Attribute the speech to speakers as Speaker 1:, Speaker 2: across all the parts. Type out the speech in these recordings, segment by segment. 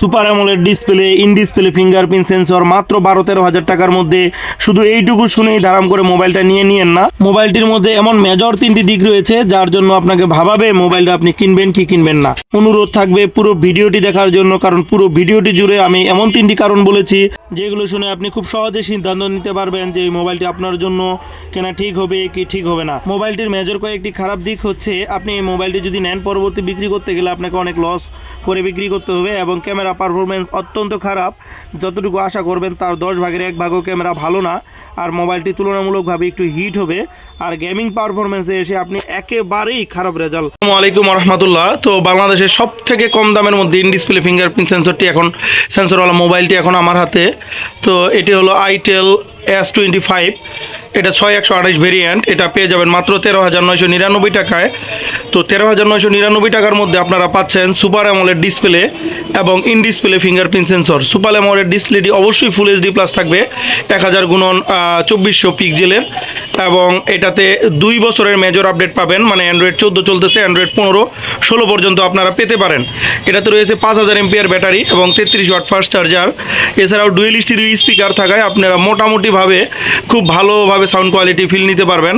Speaker 1: Super AMOLED display in display fingerprint sensor মাত্র বারো তেরো হাজার টাকার মধ্যে। শুধু এইটুকু শুনেই ধারাম করে মোবাইলটা নিয়ে নিয়েন না। মোবাইলটির মধ্যে এমন মেজর তিনটি দিক রয়েছে, যার জন্য আপনাকে ভাবাবে মোবাইলটা আপনি কিনবেন কি কিনবেন না। অনুরোধ থাকবে পুরো ভিডিওটি দেখার জন্য, কারণ পুরো ভিডিওটি জুড়ে আমি এমন তিনটি কারণ বলেছি যেগুলো শুনে আপনি খুব সহজে সিদ্ধান্ত নিতে পারবেন যে এই মোবাইলটি আপনার জন্য কেনা ঠিক হবে কি ঠিক হবে না। মোবাইলটির মেজর কয়েকটি খারাপ দিক হচ্ছে, আপনি এই মোবাইলটি যদি নেন, পরবর্তী বিক্রি করতে গেলে আপনাকে অনেক লস করে বিক্রি করতে হবে এবং ক্যামেরা পারফরমেন্স অত্যন্ত খারাপ। যতটুকু আশা করবেন তার দশ ভাগের এক ভাগও ক্যামেরা ভালো না। আর মোবাইলটি তুলনামূলকভাবে একটু হিট হবে। আর গেমিং পারফরমেন্সে এসে আপনি একেবারেই খারাপ রেজাল্ট আসসালামু আলাইকুম রহমতুল্লাহ তো বাংলাদেশের সব থেকে কম দামের মধ্যে ইন ডিসপ্লে ফিঙ্গারপ্রিন্ট সেন্সরটি এখন সেন্সরওয়ালা মোবাইলটি এখন আমার হাতে। তো এটি হলো আইটেল এস টোয়েন্টি ফাইভ এটা ছয় একশো আঠাশ ভেরিয়েন্ট এটা পেয়ে যাবেন মাত্র তেরো হাজার নয়শো নিরানব্বই টাকায়। তো তেরো হাজার নয়শো নিরানব্বই টাকার মধ্যে আপনারা পাচ্ছেন সুপার অ্যামোলেড ডিসপ্লে এবং in display fingerprint sensor super AMOLED ডিসপ্লেটি অবশ্যই ফুল এইচডি প্লাস থাকবে, এক হাজার গুণন চব্বিশশো পিকজেলের এবং এটাতে দুই বছরের মেজর আপডেট পাবেন মানে অ্যান্ড্রয়েড চোদ্দ চলতেছে অ্যান্ড্রয়েড পনেরো, ষোলো পর্যন্ত আপনারা পেতে পারেন। এটাতে রয়েছে পাঁচ হাজার এমপিআর ব্যাটারি এবং তেত্রিশ ওয়াট ফাস্ট চার্জার এছাড়াও ডুয়েল স্টিরিও স্পিকার থাকায় আপনারা মোটামুটিভাবে খুব ভালোভাবে সাউন্ড কোয়ালিটি ফিল নিতে পারবেন।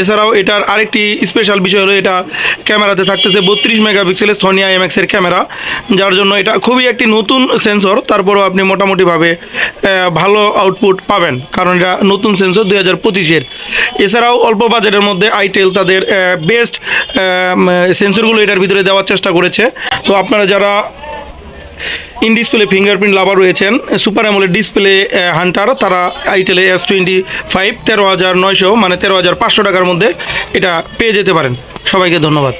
Speaker 1: এছাড়াও এটার আরেকটি স্পেশাল বিষয় হলো এটা ক্যামেরাতে থাকতেছে বত্রিশ মেগাপিক্সেলের সোনি আইএমএক্সের ক্যামেরা, যার জন্য এটা খুবই একটি নতুন সেন্সর তারপরেও আপনি মোটামুটিভাবে ভালো আউটপুট পাবেন, কারণ এটা নতুন সেন্সর দুই হাজার পঁচিশের এছাড়াও অল্প বাজেটের মধ্যে আইটেল তাদের বেস্ট সেন্সরগুলো এটার ভিতরে দেওয়ার চেষ্টা করেছে। তো আপনারা যারা ইন ডিসপ্লে ফিঙ্গারপ্রিন্ট লাভার রয়েছেন। সুপার অ্যামোলেড ডিসপ্লে হান্টার, তারা আইটেলে এস টোয়েন্টি ফাইভ, তেরো হাজার নয়শো মানে তেরো হাজার পাঁচশো টাকার মধ্যে এটা পেয়ে যেতে পারেন। সবাইকে ধন্যবাদ।